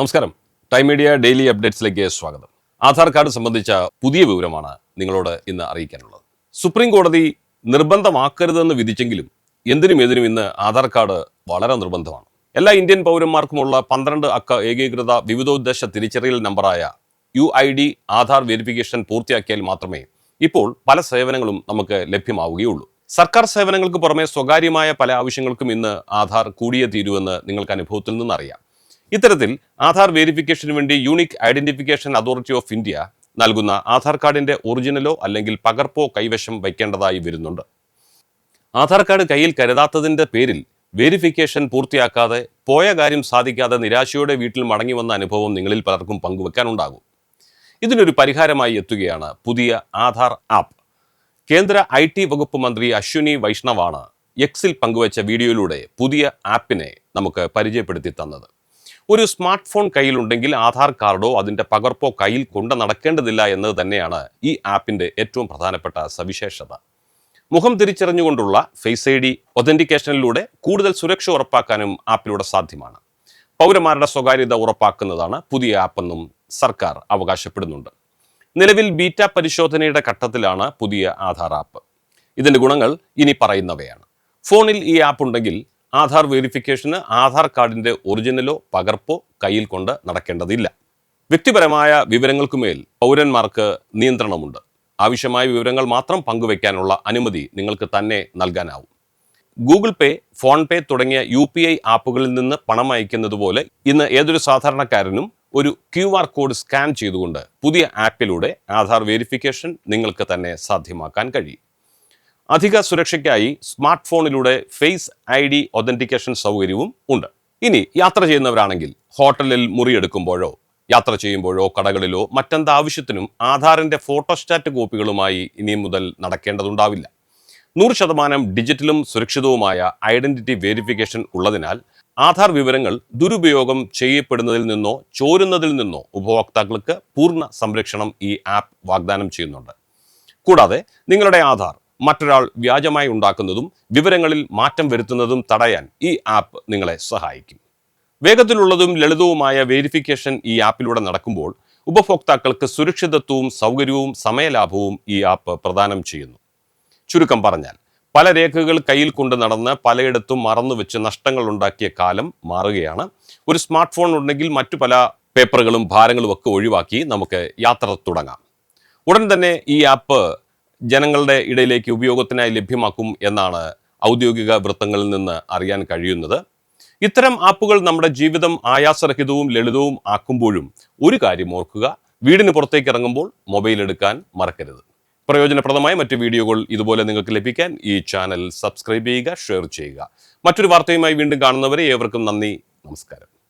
നമസ്കാരം. Time media daily അപ്ഡേറ്റ്സിലേക്ക് സ്വാഗതം. Aadhaar card സംബന്ധിച്ച പുതിയ വിവരമാണ് നിങ്ങളോട് ഇന്ന് അറിയിക്കാനുള്ളത്. സുപ്രീം കോടതി നിർബന്ധമാക്കരുതെന്ന് വിധിച്ചെങ്കിലും എന്തിനും എതിനും ഇന്ന് ആധാർ കാർഡ് വളരെ നിർബന്ധമാണ്. എല്ലാ ഇന്ത്യൻ പൗരന്മാർക്കുമുള്ള പന്ത്രണ്ട് അക്ക ഏകീകൃത വിവിധോദ്ദേശ തിരിച്ചറിയൽ നമ്പറായ U I D Aadhaar verification പൂർത്തിയാക്കിയാൽ മാത്രമേ ഇപ്പോൾ പല സേവനങ്ങളും നമുക്ക് ലഭ്യമാവുകയുള്ളൂ. സർക്കാർ സേവനങ്ങൾക്ക് പുറമെ സ്വകാര്യമായ പല ആവശ്യങ്ങൾക്കും ഇന്ന് ആധാർ കൂടിയേ തീരുവെന്ന് നിങ്ങൾക്ക് അനുഭവത്തിൽ നിന്നറിയാം. ഇത്തരത്തിൽ ആധാർ വെരിഫിക്കേഷന് വേണ്ടി unique identification authority of India നൽകുന്ന ആധാർ കാർഡിന്റെ ഒറിജിനലോ അല്ലെങ്കിൽ പകർപ്പോ കൈവശം വയ്ക്കേണ്ടതായി വരുന്നുണ്ട്. ആധാർ കാർഡ് കയ്യിൽ കരുതാത്തതിന്റെ പേരിൽ വെരിഫിക്കേഷൻ പൂർത്തിയാക്കാതെ പോയ കാര്യം സാധിക്കാതെ നിരാശയോടെ വീട്ടിൽ മടങ്ങി വന്ന അനുഭവം നിങ്ങളിൽ പലർക്കും പങ്കുവെക്കാനുണ്ടാകും. ഇതിനൊരു പരിഹാരമായി എത്തുകയാണ് പുതിയ ആധാർ ആപ്പ്. കേന്ദ്ര ഐ ടി വകുപ്പ് മന്ത്രി അശ്വിനി വൈഷ്ണവാണ് എക്സിൽ പങ്കുവച്ച വീഡിയോയിലൂടെ പുതിയ ആപ്പിനെ നമുക്ക് പരിചയപ്പെടുത്തി തന്നത്. ഒരു സ്മാർട്ട് ഫോൺ കയ്യിലുണ്ടെങ്കിൽ ആധാർ കാർഡോ അതിന്റെ പകർപ്പോ കയ്യിൽ കൊണ്ടു നടക്കേണ്ടതില്ല എന്നത് തന്നെയാണ് ഈ ആപ്പിന്റെ ഏറ്റവും പ്രധാനപ്പെട്ട സവിശേഷത. മുഖം തിരിച്ചറിഞ്ഞുകൊണ്ടുള്ള ഫേസ് ഐ ഡി ഒതന്റിക്കേഷനിലൂടെ കൂടുതൽ സുരക്ഷ ഉറപ്പാക്കാനും ആപ്പിലൂടെ സാധ്യമാണ്. പൗരന്മാരുടെ സ്വകാര്യത ഉറപ്പാക്കുന്നതാണ് പുതിയ ആപ്പെന്നും സർക്കാർ അവകാശപ്പെടുന്നുണ്ട്. നിലവിൽ ബീറ്റ പരിശോധനയുടെ ഘട്ടത്തിലാണ് പുതിയ ആധാർ ആപ്പ്. ഇതിന്റെ ഗുണങ്ങൾ ഇനി പറയുന്നവയാണ്. ഫോണിൽ ഈ ആപ്പ് ഉണ്ടെങ്കിൽ ആധാർ വെരിഫിക്കേഷന് ആധാർ കാർഡിന്റെ ഒറിജിനലോ പകർപ്പോ കയ്യിൽ കൊണ്ട് നടക്കേണ്ടതില്ല. വ്യക്തിപരമായ വിവരങ്ങൾക്കുമേൽ പൗരന്മാർക്ക് നിയന്ത്രണമുണ്ട്. ആവശ്യമായ വിവരങ്ങൾ മാത്രം പങ്കുവയ്ക്കാനുള്ള അനുമതി നിങ്ങൾക്ക് തന്നെ നൽകാനാവും. ഗൂഗിൾ പേ ഫോൺ പേ തുടങ്ങിയ യു പി ഐ ആപ്പുകളിൽ നിന്ന് പണം അയക്കുന്നത് പോലെ ഇന്ന് ഏതൊരു സാധാരണക്കാരനും ഒരു ക്യു ആർ കോഡ് സ്കാൻ ചെയ്തുകൊണ്ട് പുതിയ ആപ്പിലൂടെ ആധാർ വെരിഫിക്കേഷൻ നിങ്ങൾക്ക് തന്നെ സാധ്യമാക്കാൻ കഴിയും. അധിക സുരക്ഷയ്ക്കായി സ്മാർട്ട് ഫോണിലൂടെ ഫേസ് ഐ ഡി ഒതന്റിക്കേഷൻ സൗകര്യവും ഉണ്ട്. ഇനി യാത്ര ചെയ്യുന്നവരാണെങ്കിൽ ഹോട്ടലിൽ മുറിയെടുക്കുമ്പോഴോ യാത്ര ചെയ്യുമ്പോഴോ കടകളിലോ മറ്റെന്ത് ആവശ്യത്തിനും ആധാറിന്റെ ഫോട്ടോസ്റ്റാറ്റ് കോപ്പികളുമായി ഇനി മുതൽ നടക്കേണ്ടതുണ്ടാവില്ല. നൂറ് ശതമാനം ഡിജിറ്റലും സുരക്ഷിതവുമായ ഐഡന്റിറ്റി വെരിഫിക്കേഷൻ ഉള്ളതിനാൽ ആധാർ വിവരങ്ങൾ ദുരുപയോഗം ചെയ്യപ്പെടുന്നതിൽ നിന്നോ ചോരുന്നതിൽ നിന്നോ ഉപഭോക്താക്കൾക്ക് പൂർണ സംരക്ഷണം ഈ ആപ്പ് വാഗ്ദാനം ചെയ്യുന്നുണ്ട്. കൂടാതെ നിങ്ങളുടെ ആധാർ മറ്റൊരാൾ വ്യാജമായി ഉണ്ടാക്കുന്നതും വിവരങ്ങളിൽ മാറ്റം വരുത്തുന്നതും തടയാൻ ഈ ആപ്പ് നിങ്ങളെ സഹായിക്കും. വേഗത്തിലുള്ളതും ലളിതവുമായ വെരിഫിക്കേഷൻ ഈ ആപ്പിലൂടെ നടക്കുമ്പോൾ ഉപഭോക്താക്കൾക്ക് സുരക്ഷിതത്വവും സൗകര്യവും സമയലാഭവും ഈ ആപ്പ് പ്രദാനം ചെയ്യുന്നു. ചുരുക്കം പറഞ്ഞാൽ പല രേഖകൾ കയ്യിൽ കൊണ്ട് നടന്ന് പലയിടത്തും മറന്നു വെച്ച് നഷ്ടങ്ങൾ ഉണ്ടാക്കിയ കാലം മാറുകയാണ്. ഒരു സ്മാർട്ട് ഫോൺ ഉണ്ടെങ്കിൽ മറ്റു പല പേപ്പറുകളും ഭാരങ്ങളും ഒക്കെ ഒഴിവാക്കി നമുക്ക് യാത്ര തുടങ്ങാം. ഉടൻ തന്നെ ഈ ആപ്പ് ജനങ്ങളുടെ ഇടയിലേക്ക് ഉപയോഗത്തിനായി ലഭ്യമാക്കും എന്നാണ് ഔദ്യോഗിക വൃത്തങ്ങളിൽ നിന്ന് അറിയാൻ കഴിയുന്നത്. ഇത്തരം ആപ്പുകൾ നമ്മുടെ ജീവിതം ആയാസരഹിതവും ലളിതവും ആക്കുമ്പോഴും ഒരു കാര്യം ഓർക്കുക. വീടിന് പുറത്തേക്ക് ഇറങ്ങുമ്പോൾ മൊബൈൽ എടുക്കാൻ മറക്കരുത്. പ്രയോജനപ്രദമായ മറ്റ് വീഡിയോകൾ ഇതുപോലെ നിങ്ങൾക്ക് ലഭിക്കാൻ ഈ ചാനൽ സബ്സ്ക്രൈബ് ചെയ്യുക ഷെയർ ചെയ്യുക. മറ്റൊരു വാർത്തയുമായി വീണ്ടും കാണുന്നവരെ ഏവർക്കും നന്ദി നമസ്കാരം.